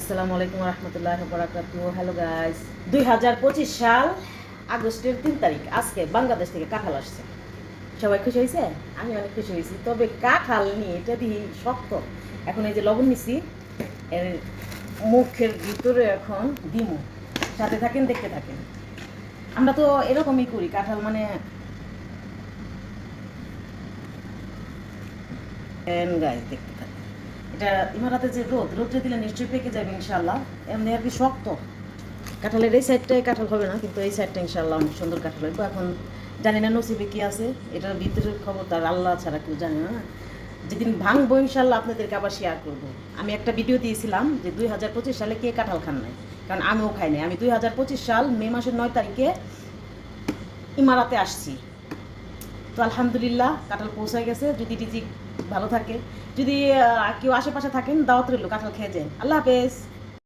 আসসালামু আলাইকুম রহমতুল্লাহ বরাকাতু hello guys দুই হাজার পঁচিশ সাল আগস্টের তিন তারিখ। আজকে বাংলাদেশ থেকে কাঁঠাল আসছে। সবাই খুশি হয়েছে? আমি অনেক খুশি হয়েছি। তবে কাঁঠাল নিয়ে এটা দিয়ে শক্ত। এখন এই যে লবণ নিছি, এর মুখের ভিতরে এখন দিমু সাথে থাকেন, দেখতে থাকেন। আমরা তো এরকমই করি, কাঁঠাল মানে গাইস দেখতে থাকেন। এটা ইমারাতে যে রোদ, রোদে দিলে নিশ্চয়ই পেকে যাবে ইনশাল্লাহ এমনি আর কি শক্ত। কাঁঠালের এই সাইডটাই কাঁঠাল হবে না, কিন্তু এই সাইডটা ইনশাল্লাহ অনেক সুন্দর কাঁঠাল হবে এখন জানি না নসিবে কি আছে, এটার ভিতরের খবর তার আল্লাহ ছাড়া কেউ জানে না। যেদিন ভাঙবো ইনশাল্লাহ আপনাদেরকে আবার শেয়ার করব। আমি একটা ভিডিও দিয়েছিলাম যে দুই হাজার পঁচিশ সালে কে কাঁঠাল খান নাই, কারণ আমিও খাই নাই। আমি দুই হাজার পঁচিশ সাল মে মাসের নয় তারিখে ইমারাতে আসছি। তো আলহামদুলিল্লাহ কাঁঠাল পৌঁছায় গেছে। যদি রিজিক ভালো থাকে, যদি কেউ আশেপাশে থাকেন দাওয়াত রইল কাঁঠাল খেয়ে যান। আল্লাহ হাফেজ।